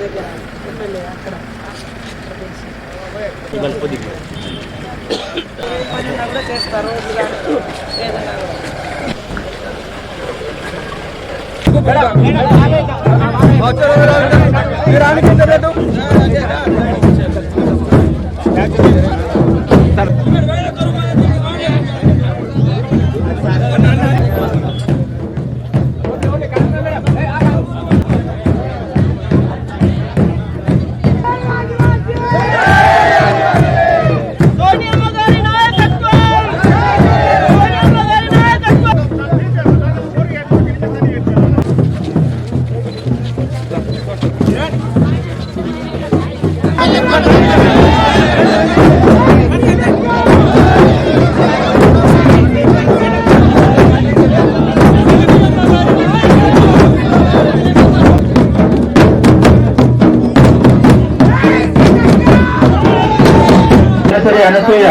దగ్గర ఎమ్మెల్యే అక్కడ. పని కూడా చేస్తారు రోడ్లు కానీ ఏదైనా కూడా. అనసూయ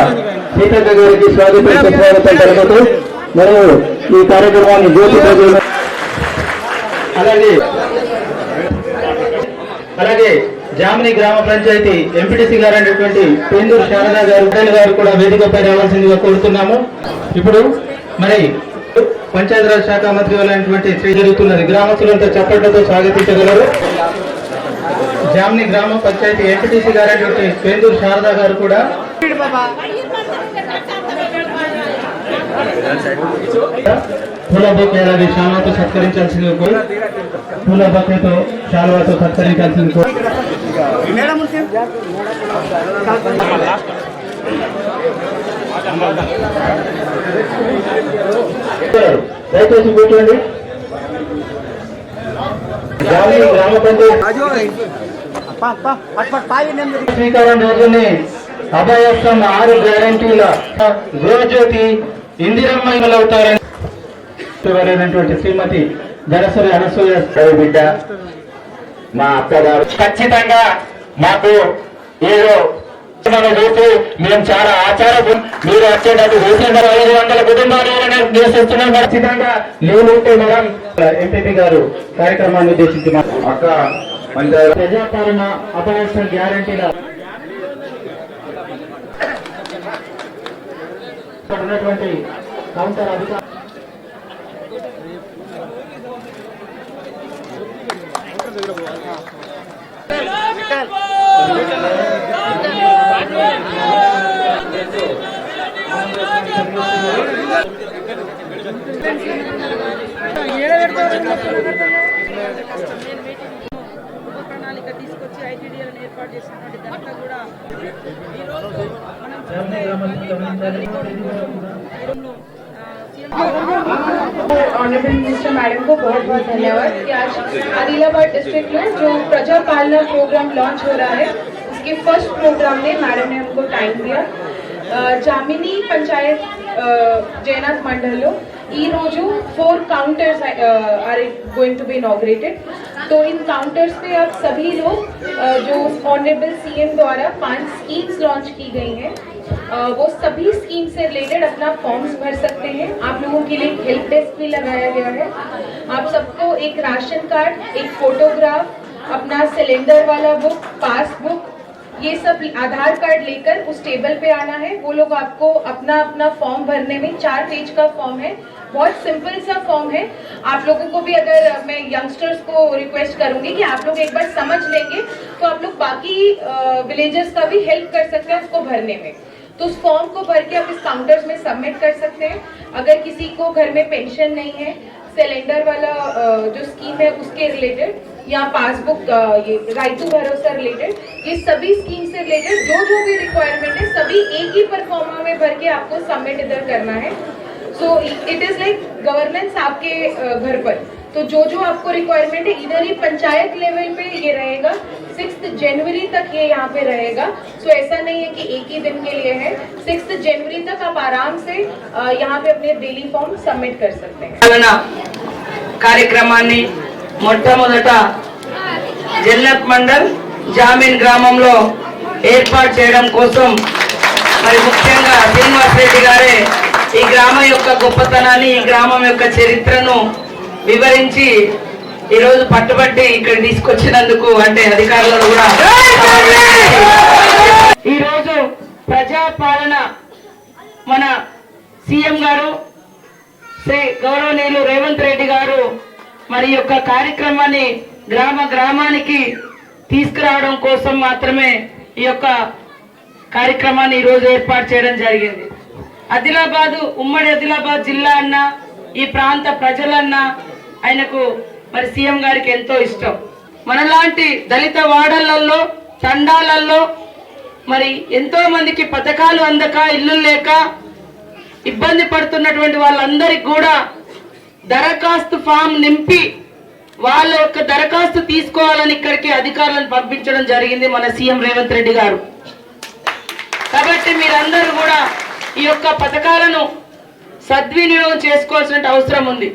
సీతక్క గారికి స్వాగతం సుస్వాగతం తెలుపుతూ మనము ఈ కార్యక్రమాన్ని జ్యోతి ప్రజలు అలాగే అలాగే జామిని గ్రామ పంచాయతీ ఎంపీటీసీ గారు అనేటువంటి పేందూరు శారదా గారు గారు కూడా వేదికపై రావాల్సిందిగా కోరుతున్నాము. ఇప్పుడు మరి పంచాయతీరాజ్ శాఖ మంత్రి అయినటువంటి శ్రీ జరుగుతున్నది. గ్రామస్తులంతా చప్పట్లతో స్వాగతించగలరు. జామిని గ్రామ పంచాయతీ ఎంపీటీసీ గారు అనేటువంటి పేందూరు శారదా గారు కూడా పూల బొకేలాది శాలువాతో సత్కరించాల్సింది కోరి పూల బొకేతో శాలువాతో సత్కరించాల్సింది కోరి దయచేసి కూర్చోండి. గ్రామీణ గ్రామ పంచాయతీ శ్రీకారం రోజుని అభయస్థం ఆరు గ్యారంటీల గృహజ్యోతి ఇందిరమ్మ అవుతారని శ్రీమతి ధనసరి అనసూయ బిడ్డ. మా అత్తగారు. ఖచ్చితంగా మాకు ఏదో మన మేము చాలా ఆచార మీరు వచ్చేటట్టు రీసెంట్ ఐదు వందల కుటుంబాలు నివసిస్తున్నాం ఖచ్చితంగా లేనుంటే మనం ఎంపీపీ గారు కార్యక్రమాన్ని ఉద్దేశించి అక్క ప్రజాపాలన అపరాష్ట్ర గ్యారంటీల ఉన్నటువంటి కౌంటర్ అధికారి ప్రణాళిక తీసుకొచ్చి ఐటీడీఎల్ని ఏర్పాటు చేసినటువంటి ఘనత కూడా ఈరోజు మనం నగరంలో, ఆ, సీఎం ऑनरेबल मिनिस्टर मैडम को बहुत बहुत धन्यवाद कि आज आदिलाबाद डिस्ट्रिक्ट में जो प्रजा पालना प्रोग्राम लॉन्च हो रहा है उसके फर्स्ट प्रोग्राम में मैडम ने हमको टाइम दिया अ, जामिनी पंचायत जयनाथ मंडलो ఈ రోజు four counters are going to be inaugurated तो इन काउंटर्स पे अब सभी लोग अ, जो ऑनरेबल सीएम द्वारा पांच स्कीम्स लॉन्च की गई हैं अ, वो सभी स्कीम से रिलेटेड अपना फॉर्म्स भर सकते हैं। आप लोगों के लिए हेल्प डेस्क भी लगाया गया है। आप सबको एक राशन कार्ड एक फोटोग्राफ अपना सिलेंडर वाला बुक पासबुक ये सब आधार कार्ड लेकर उस टेबल पे आना है। वो लोग आपको अपना अपना फॉर्म भरने में, चार पेज का फॉर्म है। बहुत सिंपल सा फॉर्म है। आप लोगों को भी अगर मैं यंगस्टर्स को रिक्वेस्ट करूँगी कि आप लोग एक बार समझ लेंगे तो आप लोग बाकी विलेजर्स का भी हेल्प कर सकते हैं उसको भरने में। तो उस फॉर्म को भर के आप इस काउंटर्स में सबमिट कर सकते हैं। अगर किसी को घर में पेंशन नहीं है सिलेंडर वाला जो स्कीम है उसके रिलेटेड या पासबुक ये राइतु भरोसा रिलेटेड ये सभी स्कीम से रिलेटेड जो जो भी रिक्वायरमेंट है, सभी एक ही परफॉर्मा में भर के आपको सबमिट इधर करना है। So it is like governance आपके घर पर। तो जो जो आपको रिक्वायरमेंट है इधर ही पंचायत लेवल पे ये रहेगा सिक्स जनवरी तक ये यहाँ पे रहेगा सो ऐसा नहीं है कि एक ही दिन के लिए है सिक्स जनवरी तक आप आराम से अ, यहाँ पे अपने डेली फॉर्म सबमिट कर सकते हैं పాలన కార్యక్రమాన్ని మొట్టమొదట జల్లత్ మండల్ జామీన్ గ్రామంలో ఏర్పాటు చేయడం కోసం మరి ముఖ్యంగా శ్రీనివాస్ రెడ్డి గారే ఈ గ్రామం యొక్క గొప్పతనాన్ని ఈ గ్రామం యొక్క చరిత్రను వివరించి ఈ రోజు పట్టుబట్టి ఇక్కడ తీసుకొచ్చినందుకు అంటే అధికారులను కూడా ఈ రోజు ప్రజాపాలన మన సీఎం గారు శ్రీ గౌరవనీయులు రేవంత్ రెడ్డి గారు మరి యొక్క కార్యక్రమాన్ని గ్రామ గ్రామానికి తీసుకురావడం కోసం మాత్రమే ఈ యొక్క కార్యక్రమాన్ని ఈ రోజు ఏర్పాటు చేయడం జరిగింది. ఆదిలాబాదు ఉమ్మడి ఆదిలాబాద్ జిల్లా అన్న ఈ ప్రాంత ప్రజలన్నా ఆయనకు మరి సీఎం గారికి ఎంతో ఇష్టం. మనలాంటి దళిత వాడలలో తండాలలో మరి ఎంతో మందికి పథకాలు అందక ఇల్లు లేక ఇబ్బంది పడుతున్నటువంటి వాళ్ళందరికీ కూడా దరఖాస్తు ఫామ్ నింపి వాళ్ళ యొక్క దరఖాస్తు తీసుకోవాలని ఇక్కడికి అధికారులను పంపించడం జరిగింది మన సీఎం రేవంత్ రెడ్డి గారు. కాబట్టి మీరందరూ కూడా ఈ యొక్క పథకాలను సద్వినియోగం చేసుకోవాల్సిన అవసరం ఉంది.